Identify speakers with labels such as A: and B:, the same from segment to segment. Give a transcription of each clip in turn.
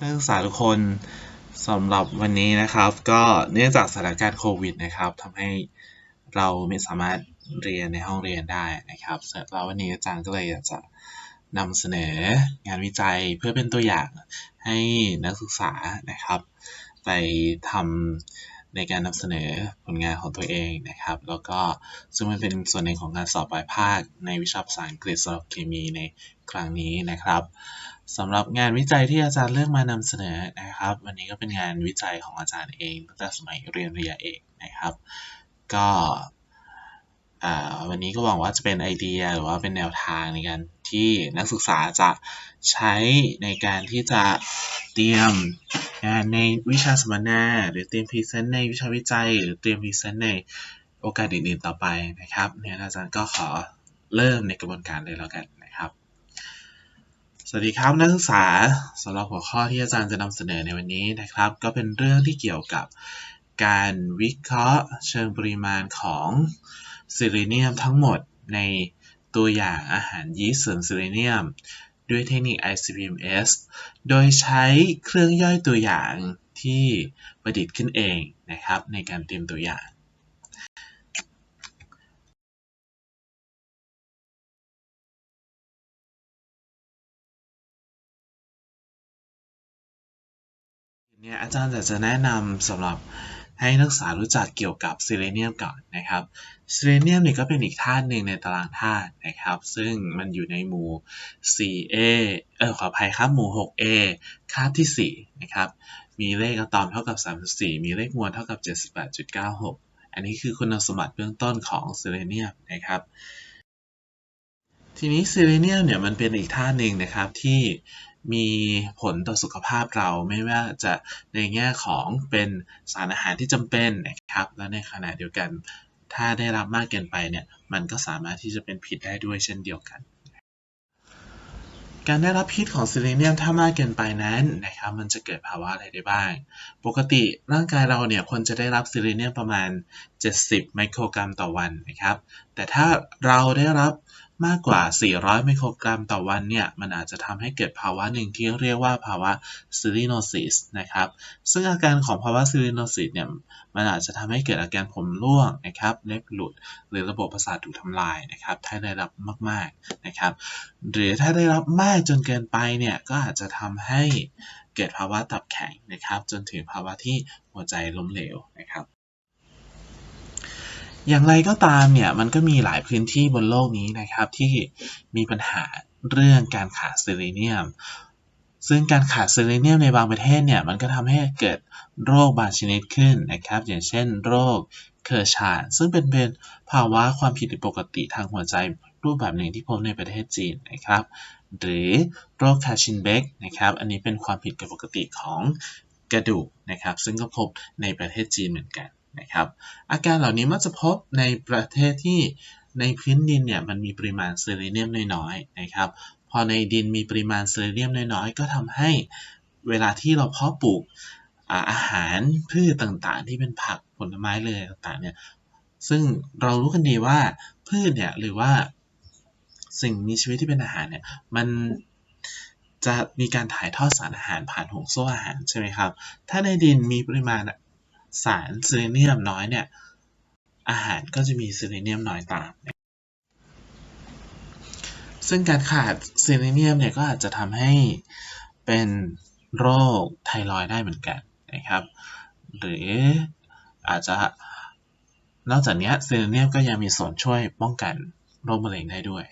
A: นักศึกษาทุกคนสำหรับวันนี้นะครับ ก็เนื่องจากสถานการณ์โควิดนะครับทำให้เราไม่สามารถเรียนในห้องเรียนได้นะครับเสร็จแล้ววันนี้อาจารย์ก็เลยอยากจะนำเสนองานวิจัยเพื่อเป็นตัวอย่างให้นักศึกษานะครับ ไปทำในการนำเสนอผลงานของตัวเองนะครับ แล้วก็ซึ่งมันเป็นส่วนหนึ่งของการสอบปลายภาคในวิชาภาษาอังกฤษสำหรับเคมีในครั้งนี้นะครับ สำหรับงานวิจัยที่อาจารย์เลือกมานำเสนอนะครับ วันนี้ก็เป็นงานวิจัยของอาจารย์เองตั้งแต่สมัยเรียนปริญญาเอกนะครับ ก็วันนี้ก็หวังว่าจะเป็นไอเดียหรือว่าเป็นแนวทางในการที่นักศึกษาจะใช้ในการที่จะเตรียมงานในวิชาสัมมนา หรือเตรียมพรีเซนต์ในวิชาวิจัย หรือเตรียมพรีเซนต์ในโอกาสอื่นๆต่อไปนะครับเนี่ยอาจารย์ก็ขอเริ่มในกระบวนการเลยแล้วกัน วัสดีครับนักศึกษาสำหรับหัวข้อที่อาจารย์จะนำเสนอในวันนี้นะครับ ก็เป็นเรื่องที่เกี่ยวกับการวิเคราะห์เชิงปริมาณของซิลิเนียมทั้งหมดในตัวอย่างอาหารยีสต์เสริมซิลิเนียม ด้วยเทคนิค ICP-MS โดยใช้เครื่องย่อยตัวอย่างที่ประดิษฐ์ขึ้นเองนะครับในการเตรียมตัวอย่าง เนี่ยอาจารย์อยากจะแนะนำสำหรับให้นักศึกษารู้จักเกี่ยวกับซิเลเนียมก่อนนะครับซิเลเนียมเนี่ยก็เป็นอีกธาตุหนึ่งในตารางธาตุนะครับ ซึ่งมันอยู่ในหมู่ 4A เออขออภัยครับหมู่ 6A คาบที่4นะครับ มีเลขอะตอมเท่ากับ 34 มีเลขมวลเท่ากับ 78.96 อันนี้คือคุณสมบัติเบื้องต้นของซิเลเนียมนะครับ ทีนี้ซิเลเนียมเนี่ยมันเป็นอีกธาตุหนึ่งนะครับที่ มีผลต่อสุขภาพเราไม่ว่าจะในแง่ของเป็นสารอาหารที่จำเป็นนะครับและในขณะเดียวกัน ถ้าได้รับมากเกินไปเนี่ยมันก็สามารถที่จะเป็นพิษได้ด้วยเช่นเดียวกัน การได้รับพิษของซิลิเนียมถ้ามากเกินไปนั้นนะครับมันจะเกิดภาวะอะไรได้บ้าง ปกติร่างกายเราเนี่ยควรจะได้รับซิลิเนียมประมาณ 70 ไมโครกรัมต่อวันนะครับ แต่ถ้าเราได้รับ มากกว่า 400 ไมโครกรัมต่อวันเนี่ย มันอาจจะทำให้เกิดภาวะหนึ่งที่เรียกว่าภาวะซิลิโนซิสนะครับ ซึ่งอาการของภาวะซิลิโนซิสเนี่ย มันอาจจะทำให้เกิดอาการผมร่วงนะครับ เล็บหลุด หรือระบบประสาทถูกทำลายนะครับ ถ้าได้รับมากๆนะครับ หรือถ้าได้รับมากจนเกินไปเนี่ย ก็อาจจะทำให้เกิดภาวะตับแข็งนะครับ จนถึงภาวะที่หัวใจล้มเหลวนะครับ อย่างไรก็ตามเนี่ยมันก็มีหลายพื้นที่บนโลกนี้นะครับที่มีปัญหาเรื่องการขาดเซเลเนียม ซึ่งการขาดเซเลเนียมในบางประเทศเนี่ยมันก็ทำให้เกิดโรคบางชนิดขึ้นนะครับ อย่างเช่น โรคเคอร์ชานซึ่งเป็นเป็นภาวะความผิดปกติทางหัวใจรูปแบบหนึ่งที่พบในประเทศจีนนะครับ หรือโรคคาชินเบกนะครับ อันนี้เป็นความผิดปกติของกระดูกนะครับ ซึ่งก็พบในประเทศจีนเหมือนกัน นะครับอาการเหล่านี้มักจะพบในประเทศที่ในพื้นดินเนี่ยมันมีปริมาณเซเลเนียมน้อยๆนะครับพอในดินมีปริมาณเซเลเนียมน้อยๆ ก็ทำให้เวลาที่เราเพาะปลูกอาหารพืชต่างๆ ที่เป็นผักผลไม้เลยต่างๆเนี่ยซึ่งเรารู้กันดีว่าพืชเนี่ยหรือว่าสิ่งมีชีวิตที่เป็นอาหารเนี่ยมันจะมีการถ่ายทอดสารอาหารผ่านห่วงโซ่อาหารใช่ไหมครับ ถ้าในดินมีปริมาณ สารซเลเนียมน้อยเนี่ย อาหารก็จะมีซเลเนียมน้อยตาม ซึ่งการขาดซเลเนียมเนี่ยก็อาจจะทำให้เป็นโรคไทรอยได้เหมือนกันนะครับ หรืออาจจะนอกจากนี้ซเลเนียมก็ยังมีส่วนช่วยป้องกันโรคมะเร็งได้ด้วย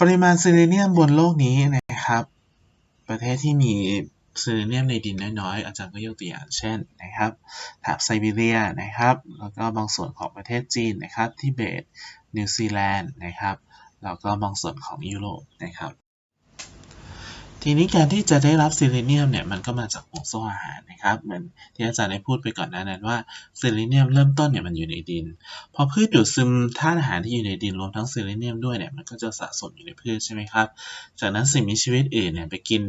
A: ปริมาณซเลเนียมบนโลกนี้นะครับ ประเทศที่มี เซเลเนียมในดินน้อยๆ อาจารย์ก็ยกตัวอย่างเช่นนะครับแถบไซบีเรียนะครับแล้วก็บางส่วนของประเทศจีนนะครับทิเบต นิวซีแลนด์นะครับแล้วก็บางส่วนของยุโรปนะครับทีนี้การที่จะได้รับซิลิเนียมเนี่ยมันก็มาจากห่วงโซ่อาหารนะครับเหมือนที่อาจารย์ได้พูดไปก่อนหน้านั้นว่าซิลิเนียมเริ่มต้นเนี่ยมันอยู่ในดิน พอพืชดูดซึมธาตุอาหารที่อยู่ในดินรวมทั้งซิลิเนียมด้วยเนี่ยมันก็จะสะสมอยู่ในพืชใช่ไหมครับ จากนั้นสิ่งมีชีวิตอื่นเนี่ยไปกิน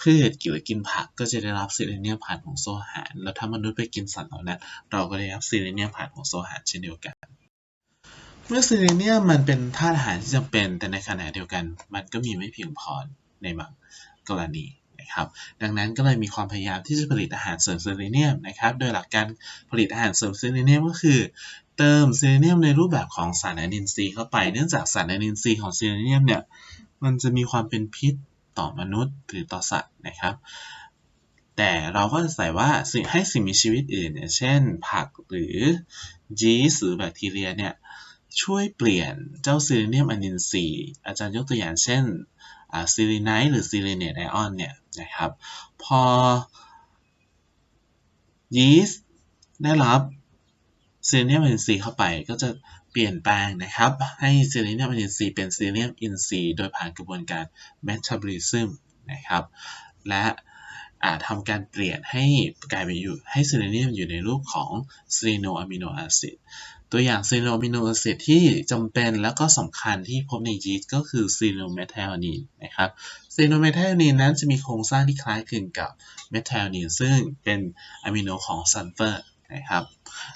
A: พืชหรือกินผักก็จะได้รับซิลิเนียมผ่านห่วงโซ่อาหาร แล้วถ้ามนุษย์ไปกินสัตว์เหล่านั้น เราก็ได้รับซิลิเนียมผ่านห่วงโซ่อาหารเช่นเดียวกัน เมื่อซิลิเนียมมันเป็นธาตุอาหารที่จำเป็น แต่ในขณะเดียวกัน มันก็มีไม่เพียงพอในบางกรณีนะครับ ดังนั้นก็เลยมีความพยายามที่จะผลิตอาหารเสริมซิลิเนียมนะครับ โดยหลักการผลิตอาหารเสริมซิลิเนียมก็คือเติมซิลิเนียมในรูปแบบของสารอนินทรีย์เข้าไป เนื่องจากสารอนินทรีย์ของซิลิเนียมเนี่ย มันจะมีความเป็นพิษ ต่อมนุษย์หรือต่อสัตว์นะครับ แต่เราก็จะใส่ว่าสิ่งให้สิ่งมีชีวิตอื่นเช่น ผักหรือยีสต์หรือแบคทีเรียเนี่ยช่วยเปลี่ยนเจ้าซิลิเนียมอะนินทรีย์อาจารย์ยกตัวอย่างเช่นซิลิไนท์หรือซิลิเนตไอออนเนี่ยนะครับ พอยีสต์ได้รับซิลิเนียมอะนินทรีย์เข้าไปก็จะ เปลี่ยนแปลงนะครับ ให้ซิลิเนียมอินทรีย์เป็นซิลิเนียมอินทรีย์โดยผ่านกระบวนการเมตาบอลิซึมนะครับ และอาจทำการเปลี่ยนให้กลายเป็นอยู่ให้ซิลิเนียมอยู่ในรูปของซิลิโนอะมิโนแอซิดตัวอย่างซิลิโนอะมิโนแอซิดที่จำเป็นแล้วก็สำคัญที่พบในยีสต์ก็คือซิลิโนเมทไทโอนีนนะครับซิลิโนเมทไทโอนีนนั้นจะมีโครงสร้างที่คล้ายคลึงกับเมทไทโอนีนซึ่งเป็นอะมิโนของซัลเฟอร์ นะครับ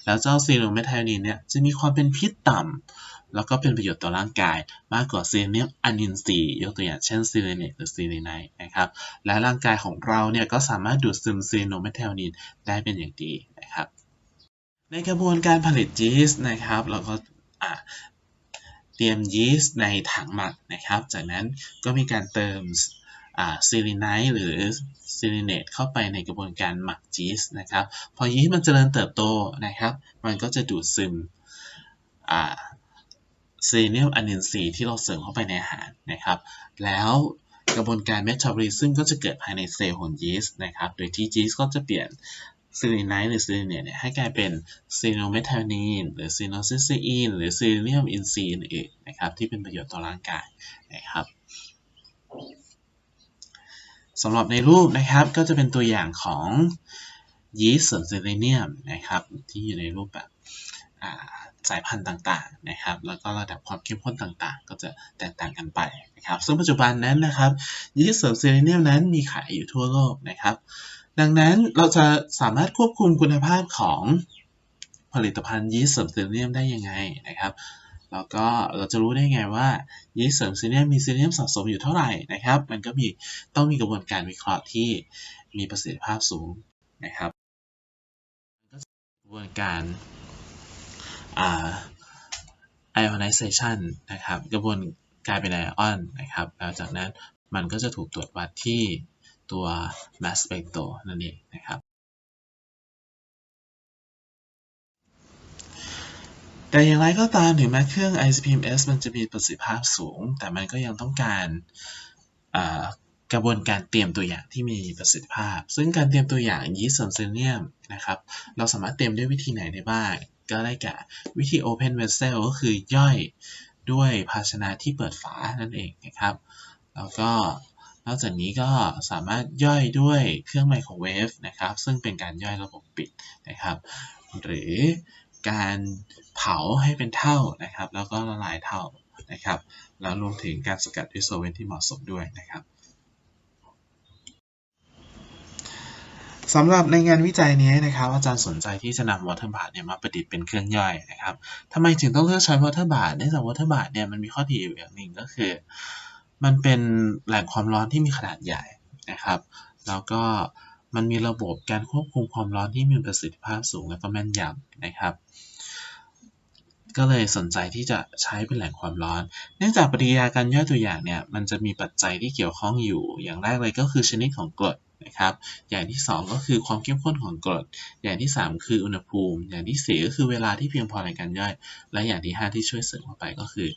A: แล้วเจ้าซิลิโนเมทไทนีนเนี่ยจะมีความเป็นพิษต่ำ แล้วก็เป็นประโยชน์ต่อร่างกายมากกว่าซิลิเนียมอะนินทรีย์ยกตัวอย่างเช่นซิลิเนตหรือซิลิไนนะครับ และร่างกายของเราเนี่ยก็สามารถดูดซึมซิลิโนเมทไทนีนได้เป็นอย่างดีนะครับ ในกระบวนการผลิตยีสต์นะครับเราก็เตรียมยีสต์ในถังหมักนะครับ จากนั้นก็มีการเติม ซิลิไนท์หรือซิลิเนตเข้าไปในกระบวนการหมักยีสต์นะครับ พอยีสต์มันเจริญเติบโตนะครับ มันก็จะดูดซึมซิลิเนียมอะนินทรีย์ที่เราเสริมเข้าไปในอาหารนะครับ แล้วกระบวนการเมตาบอลิซึมก็จะเกิดภายในเซลล์ของยีสต์นะครับ โดยที่ยีสต์ก็จะเปลี่ยนซิลิไนท์หรือซิลิเนตให้กลายเป็นซิลิโนเมทไทโอนีนหรือซิโนซิซีนหรือซิลิเนียมอินทรีย์อื่นๆนะครับที่เป็นประโยชน์ต่อร่างกายนะครับ สำหรับในรูปนะครับก็จะเป็นตัวอย่างของยีสต์เสริมซิลิเนียมนะครับที่อยู่ในรูปแบบสายพันธุ์ต่างๆนะครับ แล้วก็ระดับความเข้มข้นต่างๆ ก็จะแตกต่างกันไปนะครับ ซึ่งปัจจุบันนั้นนะครับยีสต์เสริมซิลิเนียมนั้นมีขายอยู่ทั่วโลกนะครับ ดังนั้นเราจะสามารถควบคุมคุณภาพของผลิตภัณฑ์ยีสต์เสริมซิลิเนียมได้ยังไงนะครับ แล้วก็เราจะรู้ได้ไงว่ายีสต์เสริมซิลิเนียมมีซิลิเนียมสะสมอยู่เท่าไหร่นะครับ มันก็มีต้องมีกระบวนการวิเคราะห์ที่มีประสิทธิภาพสูงนะครับกระบวนการ ionization นะครับ กระบวนกลายเป็นไอออนนะครับแล้วจากนั้นมันก็จะถูกตรวจวัดที่ตัว mass spectro นั่นเองนะครับ แต่อย่างไรก็ตามถึงแม้เครื่อง ICP-MS มันจะมีประสิทธิภาพสูง แต่มันก็ยังต้องการกระบวนการเตรียมตัวอย่างที่มีประสิทธิภาพ ซึ่งการเตรียมตัวอย่างยีสต์เซเนียมนะครับ เราสามารถเตรียมด้วยวิธีไหนได้บ้าง ก็ได้แก่วิธี Open Vessel ก็คือย่อยด้วยภาชนะที่เปิดฝานั่นเองนะครับ แล้วก็นอกจากนี้ก็สามารถย่อยด้วยเครื่องไมโครเวฟนะครับ ซึ่งเป็นการย่อยระบบปิดนะครับ หรือ การเผาให้เป็นเท่านะครับ แล้วก็ละลายเท่านะครับ แล้วรวมถึงการสกัดด้วยโซเวนที่เหมาะสมด้วยนะครับสำหรับในงานวิจัยนี้นะครับอาจารย์สนใจที่จะนำวอเตอร์บาร์เนี่ยมาประดิษฐ์เป็นเครื่องย่อยนะครับทำไมถึงต้องเลือกใช้วอเตอร์บาร์เนื่องจากวอเตอร์บาร์เนี่ยมันมีข้อดีอย่างหนึ่งก็คือ มันเป็นแหล่งความร้อนที่มีขนาดใหญ่นะครับ แล้วก็ มันมีระบบการควบคุมความร้อนที่มีประสิทธิภาพสูงและก็แม่นยำนะครับ ก็เลยสนใจที่จะใช้เป็นแหล่งความร้อน เนื่องจากปฏิกิริยาการย่อยตัวอย่างเนี่ยมันจะมีปัจจัยที่เกี่ยวข้องอยู่ อย่างแรกเลยก็คือชนิดของกรดนะครับ อย่างที่ 2 ก็คือความเข้มข้นของกรด อย่างที่ 3 คืออุณหภูมิ อย่างที่ 4 ก็คือเวลาที่เพียงพอในการย่อย และอย่างที่ 5 ที่ช่วยเสริมเข้าไปก็คือ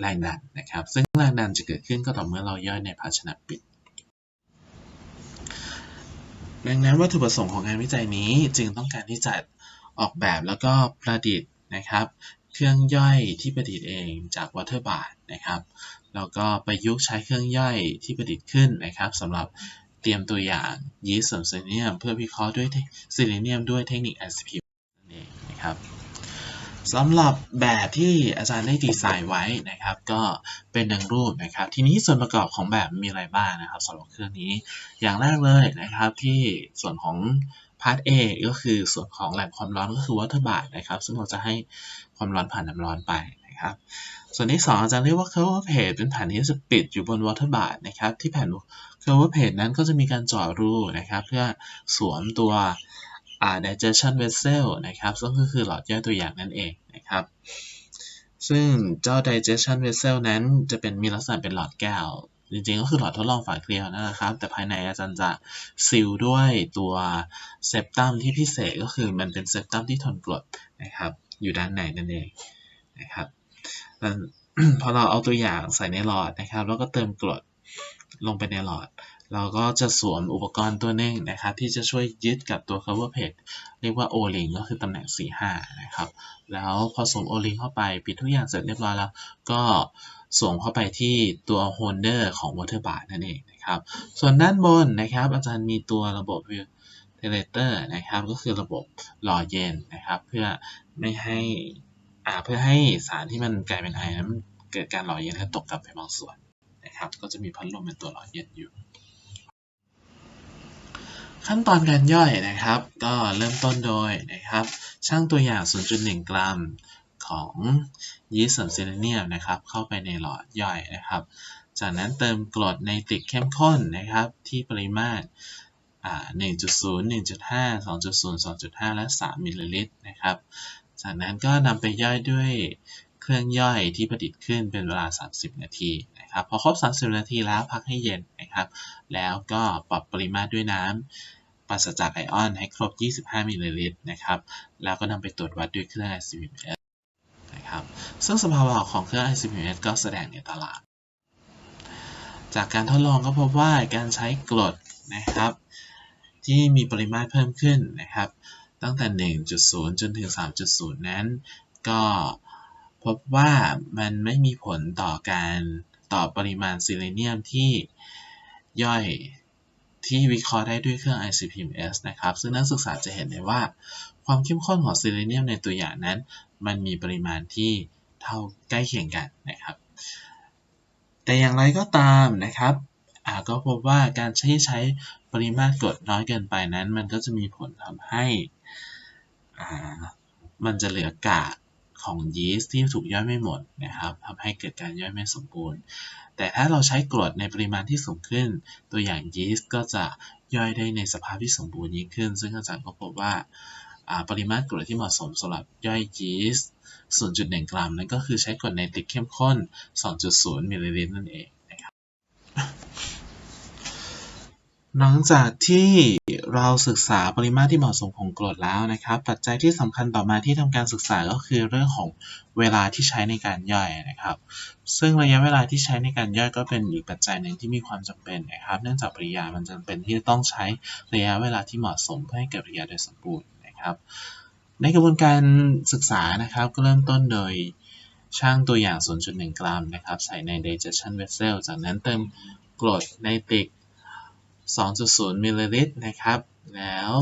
A: แรงดันนะครับ ซึ่งแรงดันจะเกิดขึ้นก็ต่อเมื่อเราย่อยในภาชนะปิด ดังนั้นวัตถุประสงค์ของงานวิจัยนี้จึงต้องการที่จะออกแบบแล้วก็ประดิษฐ์นะครับ เครื่องย่อยที่ประดิษฐ์เองจากวอเตอร์บาร์นะครับแล้วก็ประยุกต์ใช้เครื่องย่อยที่ประดิษฐ์ขึ้นนะครับสำหรับเตรียมตัวอย่างยีสต์เสริมซิลิเนียม เพื่อวิเคราะห์ด้วยซิลิเนียมด้วยเทคนิค ICP นั่นเองนะครับ สำหรับแบบที่อาจารย์ได้ดีไซน์ไว้นะครับ ก็เป็นดังรูปนะครับ ทีนี้ส่วนประกอบของแบบมีอะไรบ้างนะครับสำหรับเครื่องนี้ อย่างแรกเลยนะครับที่ส่วนของพาร์ท A ก็คือส่วนของแหล่งความร้อนก็คือ water bath นะครับ ซึ่งเราจะให้ความร้อนผ่านน้ำร้อนไปนะครับ ส่วนที่ 2 อาจารย์เรียกว่า cover plate เป็นแผ่นที่จะปิดอยู่บน water bath นะครับ ที่แผ่น cover plate นั้นก็จะมีการเจาะรูนะครับ เพื่อสวมตัว digestion vessel นะครับซึ่งก็คือหลอดย่อยตัวอย่างนั่นเองนะครับซึ่งเจ้า digestion vessel นั้นจะเป็นมีลักษณะเป็นหลอดแก้ว จริงๆ ก็คือหลอดทดลองฝาเกลียวนั่นแหละครับ แต่ภายในอาจารย์จะซีลด้วยตัวเซปตัมที่พิเศษก็คือมันเป็นเซปตัมที่ทนกรดนะครับอยู่ด้านในนั่นเองนะครับพอเราเอาตัวอย่างใส่ในหลอดนะครับ แล้วก็เติมกรดลงไปในหลอด เราก็จะสวมอุปกรณ์ตัวหนึงนะครับที่จะช่วยยึดกับตัว cover plate เรียกว่า O-ring ก็คือตำแหน่ง 4-5 นะครับ แล้วพอสวม O-ring เข้าไปปิดทุกอย่างเสร็จเรียบร้อยแล้ว ก็สวมเข้าไปที่ตัว holder ของ water bath นั่นเองนะครับ ส่วนด้านบนนะครับ อาจารย์มีตัวระบบ ventilator นะครับ ก็คือระบบหล่อเย็นนะครับ เพื่อไม่ให้อ่าเพื่อให้สารที่มันกลายเป็นไอนั้นเกิดการหล่อเย็นและตกกลับไปบางส่วนนะครับ ก็จะมีพัดลมเป็นตัวหล่อเย็นอยู่ ขั้นตอนการย่อยนะครับ ก็เริ่มต้นโดยนะครับชั่งตัวอย่าง 0.1 กรัมของยีสต์สันซิลเนียมนะครับ เข้าไปในหลอดย่อยนะครับ จากนั้นเติมกรดไนตริกเข้มข้นนะครับ ที่ปริมาตร 1.0 1.5 2.0 2.5 และ 3 มิลลิลิตรนะครับ จากนั้นก็นำไปย่อยด้วย เครื่องย่อยที่ประดิษฐ์ขึ้นเป็นเวลา 30 นาทีนะครับพอครบ 30 นาทีแล้วพักให้เย็นนะครับ แล้วก็ปรับปริมาตรด้วยน้ำปราศจากไอออนให้ครบ 25 มิลลิลิตรนะครับ แล้วก็นำไปตรวจวัดด้วยเครื่อง ICP-MS นะครับซึ่งสภาวะของเครื่อง ICP-MS ก็แสดงในตารางจากการทดลองก็พบว่าการใช้กรดนะครับที่มีปริมาตรเพิ่มขึ้นนะครับ ตั้งแต่ 1.0 จนถึง 3.0 นั้น ก็ พบว่ามันไม่มีผลต่อการต่อปริมาณซิลิเนียมที่ย่อยที่วิเคราะห์ได้ด้วยเครื่อง ICP-MS นะครับ ซึ่งนักศึกษาจะเห็นได้ว่า ความเข้มข้นของซิลิเนียมในตัวอย่างนั้น มันมีปริมาณที่เท่าใกล้เคียงกันนะครับ แต่อย่างไรก็ตามนะครับอาก็พบว่าการใช้ใช้ปริมาตรกรดน้อยเกินไปนั้น มันก็จะมีผลทำให้มันจะเหลือกาก ของยีสต์ที่ถูกย่อยไม่หมดนะครับทำให้เกิดการย่อยไม่สมบูรณ์ แต่ถ้าเราใช้กรดในปริมาณที่สูงขึ้น ตัวอย่างยีสต์ก็จะย่อยได้ในสภาพที่สมบูรณ์ยิ่งขึ้น ซึ่งอาจารย์ก็พบว่าปริมาตรกรดที่เหมาะสมสำหรับย่อยยีสต์0.1 กรัม นั่นก็คือใช้กรดไนตริกเข้มข้น 2.0 มิลลิลิตรนั่นเองนะครับ หลังจากที่เราศึกษาปริมาตรที่เหมาะสมของกรดแล้วนะครับ ปัจจัยที่สำคัญต่อมาที่ทำการศึกษาก็คือเรื่องของเวลาที่ใช้ในการย่อยนะครับ ซึ่งระยะเวลาที่ใช้ในการย่อยก็เป็นอีกปัจจัยหนึ่งที่มีความจำเป็นนะครับ เนื่องจากปริยามันจำเป็นที่จะต้องใช้ระยะเวลาที่เหมาะสมเพื่อให้เกิดปริยาโดยสมบูรณ์นะครับ ในกระบวนการศึกษานะครับก็เริ่มต้นโดยช่างตัวอย่าง 0.1 กรัมนะครับ ใส่ใน digestion vessel จากนั้นเติมกรดไนตริก 2.0มิลลิลิตรนะครับ แล้ว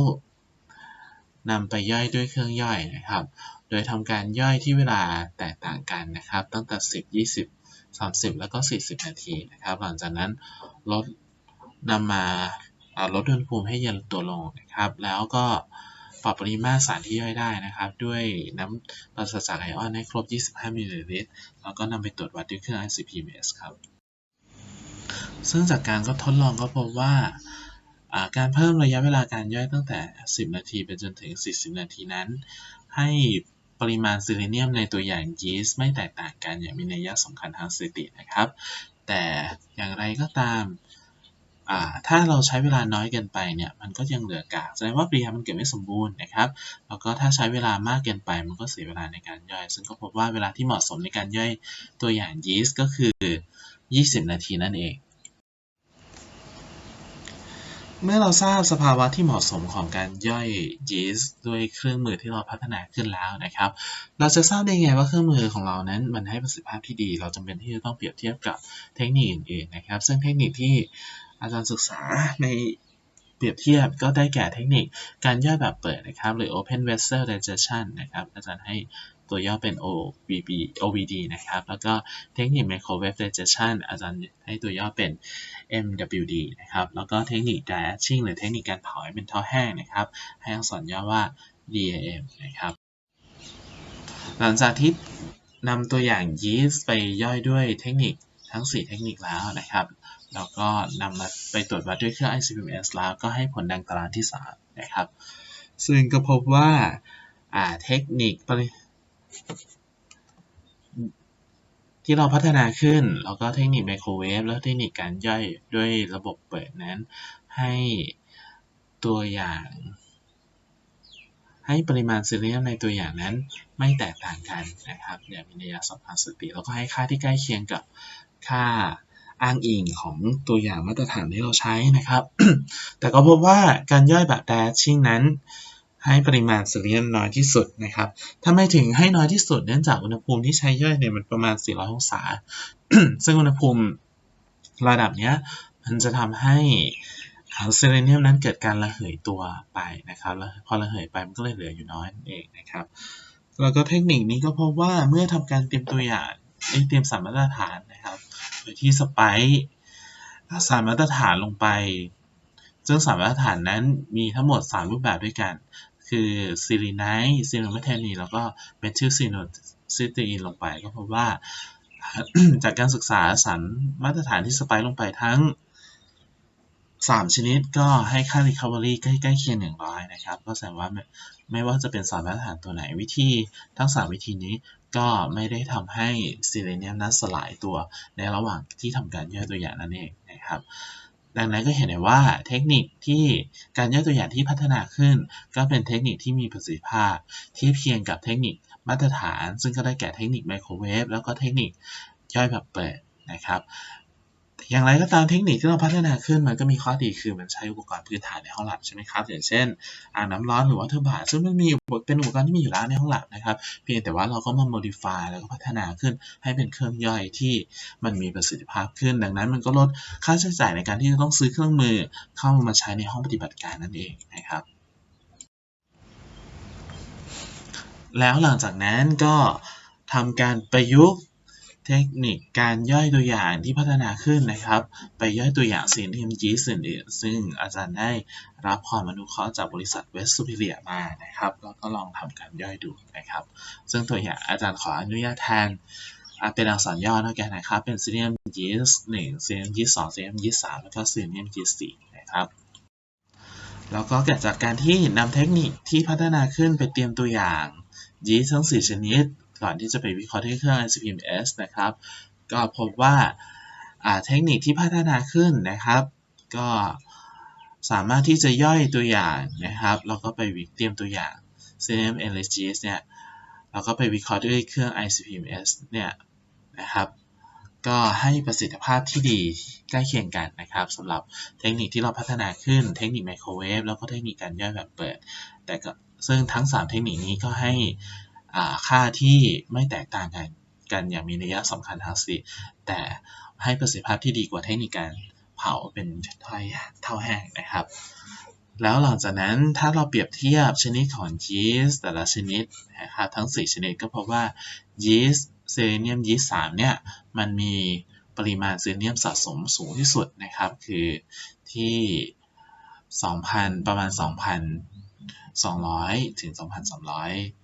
A: นำไปย่อยด้วยเครื่องย่อยนะครับ โดยทำการย่อยที่เวลาแตกต่างกันนะครับ ตั้งแต่ 10 20 30 แล้วก็ 40 นาทีนะครับ หลังจากนั้นลดนำมาลดอุณหภูมิให้เย็นตัวลงนะครับ แล้วก็ปรับปริมาตรสารที่ย่อยได้นะครับ ด้วยน้ำปราศจากไอออนให้ครบ 25 มิลลิลิตร แล้วก็นำไปตรวจวัดด้วยเครื่อง ICP-MS ครับ ซึ่งจากการก็ทดลองก็พบว่าการเพิ่มระยะเวลาการย่อยตั้งแต่ 10 นาทีไปจนถึง 40 นาทีนั้น ให้ปริมาณซิลิเนียมในตัวอย่างยีสต์ไม่แตกต่างกันอย่างมีนัยสำคัญทางสถิตินะครับ แต่อย่างไรก็ตามถ้าเราใช้เวลาน้อยเกินไปเนี่ยมันก็ยังเหลือกากแสดงว่าปริยามันเกิดไม่สมบูรณ์นะครับแล้วก็ถ้าใช้เวลามากเกินไปมันก็เสียเวลาในการย่อย ซึ่งก็พบว่าเวลาที่เหมาะสมในการย่อยตัวอย่างยีสต์ก็คือ 20 นาทีนั่นเอง เมื่อเราทราบสภาวะที่เหมาะสมของการย่อยยีสต์ด้วยเครื่องมือที่เราพัฒนาขึ้นแล้วนะครับ เราจะทราบได้ไงว่าเครื่องมือของเรานั้นมันให้ประสิทธิภาพที่ดี เราจำเป็นที่จะต้องเปรียบเทียบกับเทคนิคอื่นๆนะครับ ซึ่งเทคนิคที่อาจารย์ศึกษาในเปรียบเทียบก็ได้แก่เทคนิคการย่อยแบบเปิดนะครับ หรือ open vessel digestion นะครับ อาจารย์ให้ ตัวย่อเป็น OBB OBD นะครับ แล้วก็เทคนิค Microwave Digestion อาจารย์ให้ตัวย่อเป็น MWD นะครับ แล้วก็เทคนิค Dry Etching หรือเทคนิคการเผาให้เป็นท่อแห้งนะครับ ให้อักษรย่อว่า DAM นะครับ หลังจากที่นำตัวอย่างยีสต์ไปย่อยด้วยเทคนิคทั้ง 4 เทคนิคแล้วนะครับแล้วก็นำมาไปตรวจวัดด้วยเครื่อง ICP-MS แล้วก็ให้ผลดังตารางที่ 3 นะครับ ซึ่งก็พบว่าเทคนิค ที่เราพัฒนาขึ้น แล้วก็เทคนิคไมโครเวฟ แล้วเทคนิคการย่อยด้วยระบบเปิดนั้น ให้ตัวอย่าง ให้ปริมาณซีเรียมในตัวอย่างนั้นไม่แตกต่างกันนะครับอย่างมีนัยสำคัญสติ แล้วก็ให้ค่าที่ใกล้เคียงกับค่าอ้างอิงของตัวอย่างมาตรฐานที่เราใช้นะครับ แต่ก็พบว่าการย่อยแบบ dashing นั้น ให้ปริมาณซีเรียมน้อยที่สุดนะครับทำไมถึงให้น้อยที่สุดเนื่องจากอุณหภูมิที่ใช้ย่อยเนี่ยมันประมาณ 400 องศา ซึ่งอุณหภูมิระดับเนี้ยมันจะทำให้เซเลเนียมนั้นเกิดการระเหยตัวไปนะครับแล้วพอระเหยไปมันก็เลยเหลืออยู่น้อยเองนะครับ แล้วก็เทคนิคนี้ก็พบว่าเมื่อทำการเตรียมตัวอย่างเอ้ยเตรียมสารมาตรฐานนะครับโดยที่สไปซ์สารมาตรฐานลงไปซึ่งสารมาตรฐานนั้นมีทั้งหมด 3 รูปแบบด้วยกัน คือซีรีไนท์ซีโนเมทานีแล้วก็เมทิลซีโนซิตีนลงไปก็พบว่า จากการศึกษาสารมาตรฐานที่สไปลงไปทั้ง 3 ชนิดก็ให้ค่า recovery ใกล้ใกล้เคียง100นะครับ ก็แสดงว่าไม่ไม่ว่าจะเป็นสารมาตรฐานตัวไหนวิธีทั้ง 3 วิธีนี้ก็ไม่ได้ทำให้ซีเรเนียมนั้นสลายตัวในระหว่างที่ทำการย่อยตัวอย่างนั่นเองนะครับ ดังนั้นก็เห็นได้ว่าเทคนิคที่การย่อยตัวอย่างที่พัฒนาขึ้น ก็เป็นเทคนิคที่มีประสิทธิภาพ เทียบเคียงกับเทคนิคมาตรฐาน ซึ่งก็ได้แก่เทคนิคไมโครเวฟแล้วก็เทคนิคย่อยแบบเปิดนะครับ อย่างไรก็ตามเทคนิคที่เราพัฒนาขึ้นมันก็มีข้อดีคือมันใช้อุปกรณ์พื้นฐานในห้องแลบใช่ไหมครับอย่างเช่นอ่างน้ำร้อนหรือว่าเทอร์บาซึ่งมันมีเป็นอุปกรณ์ที่มีอยู่แล้วในห้องแลบนะครับเพียงแต่ว่าเราก็มา modify แล้วก็พัฒนาขึ้นให้เป็นเครื่องย่อยที่มันมีประสิทธิภาพขึ้น ดังนั้นมันก็ลดค่าใช้จ่ายในการที่จะต้องซื้อเครื่องมือเข้ามาใช้ในห้องปฏิบัติการนั่นเองนะครับแล้วหลังจากนั้นก็ทำการประยุกต์ เทคนิคการย่อยตัวอย่างที่พัฒนาขึ้นนะครับ ไปย่อยตัวอย่างซีนเทีมยีสต์อื่นซึ่งอาจารย์ได้รับความอนุเคราะห์จากบริษัทเวสต์ซูพิเลียมานะครับแล้วก็ลองทำการย่อยดูนะครับ ซึ่งตัวอย่างอาจารย์ขออนุญาตแทนเป็นอักษรย่อแล้วกันนะครับ เป็นซีเนียมยีส์หนึ่งซีเนียมยีสสองซีเนียมยีสสามแล้วก็ซีเนียมยีสสี่นะครับแล้วก็เกิดจากการที่นำเทคนิคที่พัฒนาขึ้นไปเตรียมตัวอย่างยีสทั้ง 4 ชนิด ก่อนที่จะไปวิเคราะห์ที่เครื่อง ICP-MS นะครับ ก็พบว่าเทคนิคที่พัฒนาขึ้นนะครับ ก็สามารถที่จะย่อยตัวอย่างนะครับแล้วก็ไปวิเตรียมตัวอย่าง CM e l e g i s เนี่ยแล้วก็ไปวิเคราะห์ด้วยเครื่อง ICP-MS เนี่ยนะครับ ก็ให้ประสิทธิภาพที่ดีใกล้เคียงกันนะครับสำหรับเทคนิคที่เราพัฒนาขึ้นเทคนิคไมโครเวฟแล้วก็เทคนิคการย่อยแบบเปิด แต่ก็ซึ่งทั้ง 3 เทคนิคนี้ก็ให้ ค่าที่ไม่แตกต่างกันกันอย่างมีนัยสำคัญทั้งสี่แต่ให้ประสิทธิภาพที่ดีกว่าเทคนิคการเผาเป็นถ้อยเท่าแห้งนะครับ แล้วหลังจากนั้นถ้าเราเปรียบเทียบชนิดของยีสต์แต่ละชนิดนะครับทั้ง 4 ชนิดก็พบว่ายีสต์เซเลเนียมยีสต์3เนี่ยมันมีปริมาณเซเลเนียมสะสมสูงที่สุดนะครับคือที่ 2,000 ประมาณ 2,200 ถึง 2,300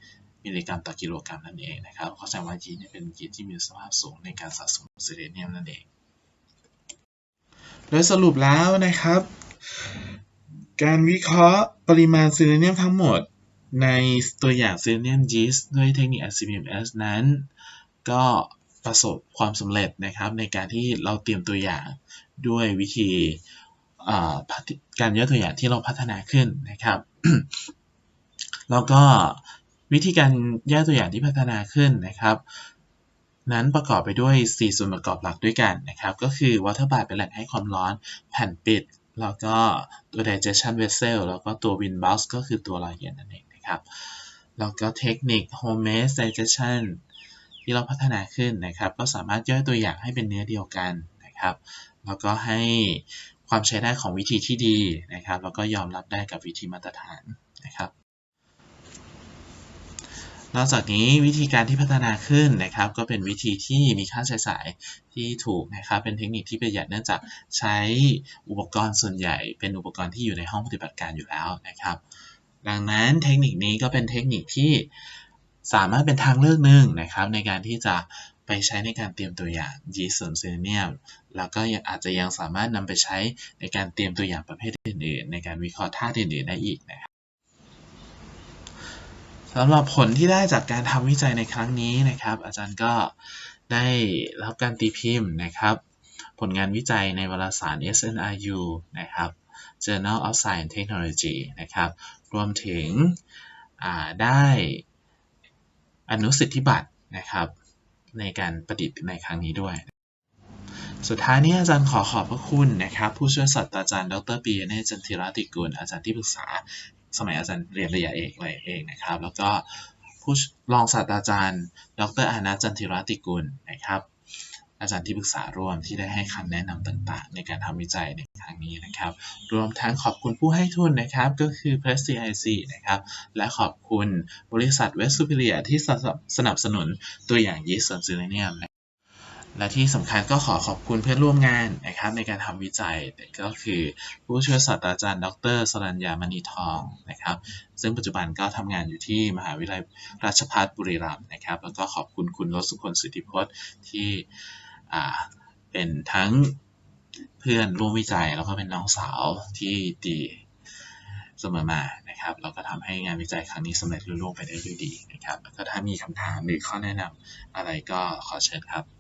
A: มิลลิกรัมต่อกิโลกรัมนั่นเองนะครับเขาแสดงว่ายีนี่เป็นยีสต์ที่มีสภาพสูงในการสะสมเซเลเนียมนั่นเอง โดยสรุปแล้วนะครับ การวิเคราะห์ปริมาณซีเรเนียมทั้งหมดในตัวอย่างซีเรเนียมยีสด้วยเทคนิค ICP-MS นั้น ก็ประสบความสำเร็จนะครับในการที่เราเตรียมตัวอย่างด้วยวิธีการย่อยตัวอย่างที่เราพัฒนาขึ้นนะครับ แล้วก็ วิธีการย่อยตัวอย่างที่พัฒนาขึ้นนะครับ นั้นประกอบไปด้วย 4 ส่วนประกอบหลักด้วยกันนะครับ ก็คือ water bath เป็นแหล่งให้ความร้อน แผ่นปิด แล้วก็ตัว digestion vessel แล้วก็ตัว wind box ก็คือตัวล่อเย็นนั่นเองนะครับ แล้วก็เทคนิค homemade digestion ที่เราพัฒนาขึ้นนะครับ ก็สามารถย่อยตัวอย่างให้เป็นเนื้อเดียวกันนะครับ แล้วก็ให้ความใช้ได้ของวิธีที่ดีนะครับ แล้วก็ยอมรับได้กับวิธีมาตรฐานนะครับ นอกจากนี้วิธีการที่พัฒนาขึ้นนะครับ ก็เป็นวิธีที่มีค่าใช้จ่ายที่ถูกนะครับ เป็นเทคนิคที่ประหยัดเนื่องจากใช้อุปกรณ์ส่วนใหญ่ เป็นอุปกรณ์ที่อยู่ในห้องปฏิบัติการอยู่แล้วนะครับ ดังนั้นเทคนิคนี้ก็เป็นเทคนิคที่สามารถเป็นทางเลือกหนึ่งนะครับ ในการที่จะไปใช้ในการเตรียมตัวอย่างยีสต์ส่วนเซเลเนียมแล้วก็ยังอาจจะยังสามารถนำไปใช้ในการเตรียมตัวอย่างประเภทอื่นๆ ในการวิเคราะห์ธาตุอื่นๆได้อีกนะครับ สำหรับผลที่ได้จากการทำวิจัยในครั้งนี้นะครับ อาจารย์ก็ได้รับการตีพิมพ์นะครับ ผลงานวิจัยในวารสาร SNRU นะครับ Journal of Science Technology นะครับ รวมถึงได้อนุสิทธิบัตรนะครับในการประดิษฐ์ในครั้งนี้ด้วย สุดท้ายนี้อาจารย์ขอขอบพระคุณนะครับ ผู้ช่วยศาสตราจารย์ดรปีเนจันทิรติกุลอาจารย์ที่ปรึกษา สมัยอาจารย์เรียนระยะเอกเลยเองนะครับ แล้วก็ผู้รองศาสตราจารย์ ดรอานัทจันทิรติกุลนะครับ อาจารย์ที่ปรึกษาร่วมที่ได้ให้คำแนะนำต่างๆ ในการทำวิจัยในครั้งนี้นะครับ รวมทั้งขอบคุณผู้ให้ทุนนะครับก็คือ p r e s t i IC นะครับ และขอบคุณบริษัทเวสซูเ r เ r ที่สนับสนุนตัวอย่างยีสต์ส่วนซิลเนียม และที่สำคัญก็ขอขอบคุณเพื่อนร่วมงานนะครับในการทำวิจัยก็คือผู้ช่วยศาสตราจารย์ ดรสรัญญามณีทองนะครับซึ่งปัจจุบันก็ทำงานอยู่ที่มหาวิทยาลัยราชภัฏบุรีรัมย์นะครับแล้วก็ขอบคุณคุณรสุคนสิทธิพจน์ที่เป็นทั้งเพื่อนร่วมวิจัย แล้วก็เป็นน้องสาวที่ดีเสมอมานะครับแล้วก็ทำให้งานวิจัยครั้งนี้สำเร็จลุล่วงไปได้ด้วยดีนะครับแล้วก็ถ้ามีคำถามหรือข้อแนะนำอะไรก็ขอเชิญครับ